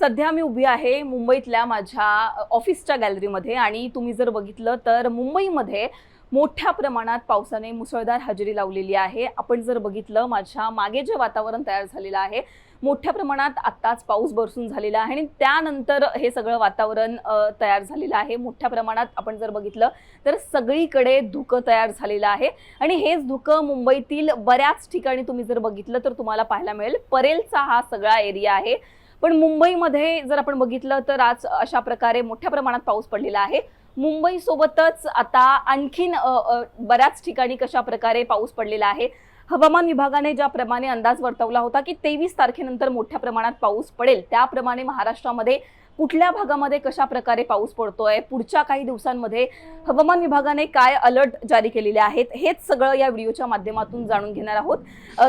सध्या मी उभी आहे मुंबईतल्या माझ्या ऑफिसच्या गॅलरीमध्ये आणि तुम्ही जर बघितलं तर मुंबईमध्ये मोठ्या प्रमाणात पावसाने मुसळधार हजेरी लावलेली आहे. आपण जर बघितलं माझ्या मागे जे वातावरण तयार झालेलं आहे मोठ्या प्रमाणात आत्ताच पाऊस बरसून झालेला आहे आणि त्यानंतर हे सगळं वातावरण तयार झालेलं आहे. मोठ्या प्रमाणात आपण जर बघितलं तर सगळीकडे धुकं तयार झालेलं आहे आणि हेच धुकं मुंबईतील बऱ्याच ठिकाणी तुम्ही जर बघितलं तर तुम्हाला पाहायला मिळेल. परेलचा हा सगळा एरिया आहे. पण मुंबईमध्ये जर आपण बघितलं तर आज अशा प्रकारे मोठ्या प्रमाणात पाऊस पडलेला आहे. मुंबईसोबतच आता आणखीन बऱ्याच ठिकाणी कशा प्रकारे पाऊस पडलेला आहे. हवामान विभागाने ज्याप्रमाणे अंदाज वर्तवला होता की तेवीस तारखेनंतर मोठ्या प्रमाणात पाऊस पडेल त्याप्रमाणे महाराष्ट्रामध्ये कुठल्या भागामध्ये कशा प्रकारे पाऊस पडतोय पुढच्या काही दिवसांमध्ये हवामान विभागाने काय अलर्ट जारी केलेले आहेत हेच सगळं या व्हिडिओच्या माध्यमातून जाणून घेणार आहोत.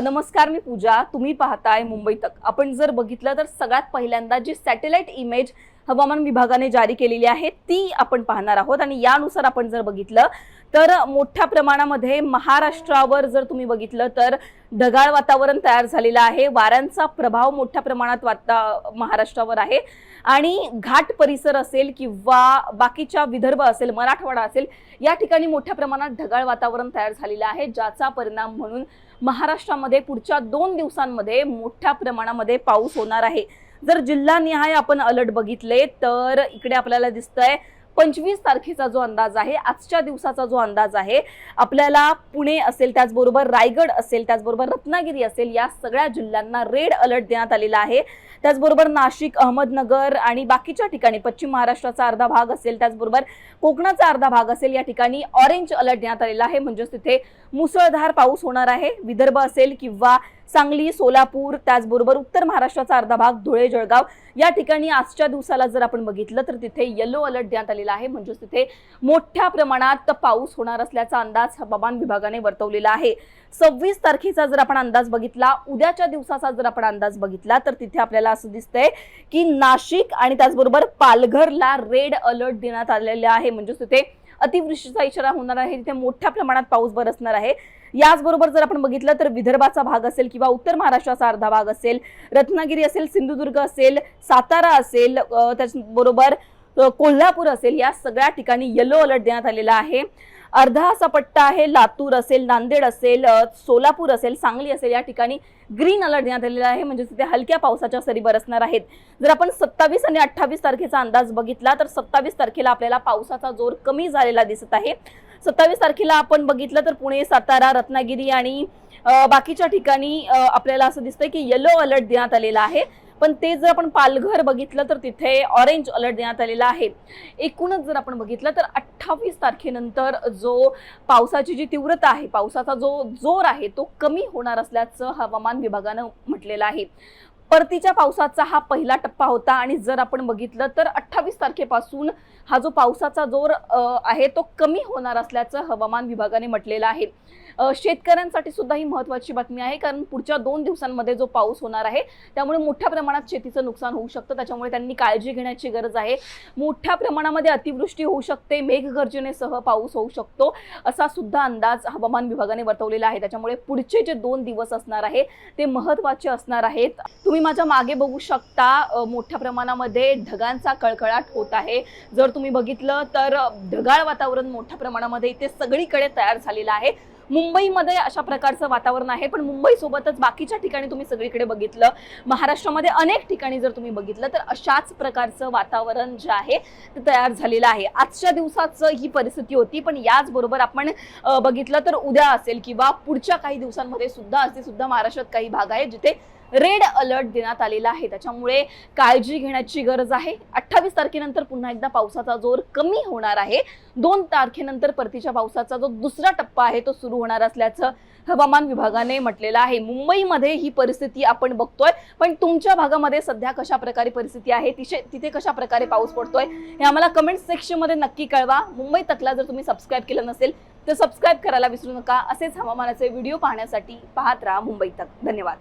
नमस्कार मी पूजा. तुम्ही पाहताय मुंबई तक. आपण जर बघितलं तर सगळ्यात पहिल्यांदा जी सॅटेलाइट इमेज हवामान विभागाने जारी केलेली आहे ती आपण पाहणार आहोत. आणि यानुसार आपण जर बघितलं तर मोठ्या प्रमाणामध्ये महाराष्ट्रावर जर तुम्ही बघितलं तर ढगाळ वातावरण तयार झालेलं आहे. वाऱ्यांचा प्रभाव मोठ्या प्रमाणात वाता महाराष्ट्रावर आहे. आणि घाट परिसर असेल किंवा बाकीच्या विदर्भ असेल मराठवाडा असेल या ठिकाणी मोठ्या प्रमाणात ढगाळ वातावरण तयार झालेलं आहे ज्याचा परिणाम म्हणून महाराष्ट्रामध्ये पुढच्या दोन दिवसांमध्ये मोठ्या प्रमाणामध्ये पाऊस होणार आहे. जर जिल्हानिहाय आपण अलर्ट बघितले तर इकडे आपल्याला दिसतंय पंचवीस तारखेचा जो अंदाज आहे आजच्या दिवसाचा जो अंदाज आहे आपल्याला पुणे असेल त्याचबरोबर रायगड असेल त्याचबरोबर रत्नागिरी असेल या सगळ्या जिल्ह्यांना रेड अलर्ट देण्यात आलेला आहे. त्याचबरोबर नाशिक अहमदनगर आणि बाकीच्या ठिकाणी पश्चिम महाराष्ट्राचा अर्धा भाग असेल त्याचबरोबर कोकणाचा अर्धा भाग असेल या ठिकाणी ऑरेंज अलर्ट देण्यात आलेला आहे. म्हणजेच तिथे मुसळधार पाऊस होणार आहे. विदर्भ असेल किंवा सांगली सोलापूर त्याचबरोबर उत्तर महाराष्ट्राचा अर्धा भाग धुळे जळगाव या ठिकाणी आजच्या दिवसाला जर आपण बघितलं तर तिथे येलो अलर्ट देण्यात आलेला आहे. म्हणजेच तिथे मोठ्या प्रमाणात पाऊस होणार असल्याचा अंदाज हवामान विभागाने वर्तवलेला आहे. सव्वीस तारखेचा जर आपण अंदाज बघितला उद्याच्या दिवसाचा जर आपण अंदाज बघितला तर तिथे आपल्याला असं दिसतंय की नाशिक आणि त्याचबरोबर पालघरला रेड अलर्ट देण्यात आलेला आहे. म्हणजेच तिथे अतिवृष्टीचा इशारा होणार आहे. तिथे मोठ्या प्रमाणात पाऊस बरसणार आहे. याचबरोबर जर आपण बघितलं तर विदर्भाचा भाग असेल किंवा उत्तर महाराष्ट्राचा अर्धा भाग असेल रत्नागिरी असेल सिंधुदुर्ग असेल सातारा असेल त्याचबरोबर कोल्हापूर असेल या सगळ्या ठिकाणी येलो अलर्ट देण्यात आलेला आहे. अर्धा असा पट्टा आहे लातूर असेल नांदेड असेल सोलापूर असेल सांगली असेल या ठिकाणी ग्रीन अलर्ट देण्यात आलेला आहे. म्हणजे तिथे हलक्या पावसाच्या सरी बरसणार आहेत. जर आपण सत्तावीस आणि अठ्ठावीस तारखेचा अंदाज बघितला तर सत्तावीस तारखेला आपल्याला पावसाचा जोर कमी झालेला दिसत आहे. सत्तावीस तारखेला आपण बघितलं तर पुणे सातारा रत्नागिरी आणि बाकीच्या ठिकाणी आपल्याला असं दिसतंय की येलो अलर्ट देण्यात आलेला आहे. पण ते जर आपण पालघर बघितलं तर तिथे ऑरेंज अलर्ट देण्यात आलेला आहे. एकूणच जर आपण बघितलं तर अठ्ठावीस तारखेनंतर जो पावसाची जी तीव्रता आहे पावसाचा जो जोर आहे तो कमी होणार असल्याचं हवामान विभागानं म्हटलेलं आहे. परतीच्या पावसाचा हा पहिला टप्पा होता आणि जर आपण बघितलं तर अठ्ठावीस तारखेपासून हा जो पावसाचा जोर आहे तो कमी होणार असल्याचं हवामान विभागाने म्हटलेलं आहे. शेतकऱ्यांसाठी सुद्धा ही महत्वाची बातमी आहे कारण पुढच्या दोन दिवसांमध्ये जो पाऊस होणार आहे त्यामुळे मोठ्या प्रमाणात शेतीचं नुकसान होऊ शकतं. त्याच्यामुळे त्यांनी काळजी घेण्याची गरज आहे. मोठ्या प्रमाणामध्ये अतिवृष्टी होऊ शकते मेघगर्जनेसह पाऊस होऊ शकतो असा सुद्धा अंदाज हवामान विभागाने वर्तवलेला आहे. त्याच्यामुळे पुढचे जे दोन दिवस असणार आहे ते महत्त्वाचे असणार आहेत. तुम्ही तुम्ही माझ्या मागे बघू शकता मोठ्या प्रमाणामध्ये ढगांचा कळकळाट होत आहे. जर तुम्ही बघितलं तर ढगाळ वातावरण मोठ्या प्रमाणामध्ये इथे सगळीकडे तयार झालेलं आहे. मुंबईमध्ये अशा प्रकारचं वातावरण आहे पण मुंबईसोबतच बाकीच्या ठिकाणी तुम्ही सगळीकडे बघितलं. महाराष्ट्रामध्ये अनेक ठिकाणी जर तुम्ही बघितलं तर अशाच प्रकारचं वातावरण जे आहे ते तयार झालेलं आहे. आजच्या दिवसाचं ही परिस्थिती होती पण याचबरोबर आपण बघितलं तर उद्या असेल किंवा पुढच्या काही दिवसांमध्ये सुद्धा असे सुद्धा महाराष्ट्रात काही भाग आहेत जिथे रेड अलर्ट देण्यात आलेला आहे. त्याच्यामुळे काळजी घेण्याची गरज आहे. अठ्ठावीस तारखेनंतर पुन्हा एकदा पावसाचा जोर कमी होणार आहे. दोन तारखेनंतर परतीच्या पावसाचा जो दुसरा टप्पा आहे तो सुरू होणार असल्याचं हवामान विभागाने म्हटलेलं आहे. मुंबईमध्ये ही परिस्थिती आपण बघतोय. पण तुमच्या भागामध्ये सध्या कशा प्रकारे परिस्थिती आहे? तिथे तिथे कशा प्रकारे पाऊस पडतोय? हे आम्हाला कमेंट सेक्शनमध्ये नक्की कळवा. मुंबई तकला जर तुम्ही सबस्क्राईब केलं नसेल तर सबस्क्राईब करायला विसरू नका. असेच हवामानाचे व्हिडिओ पाहण्यासाठी पाहत राहा मुंबई तक. धन्यवाद.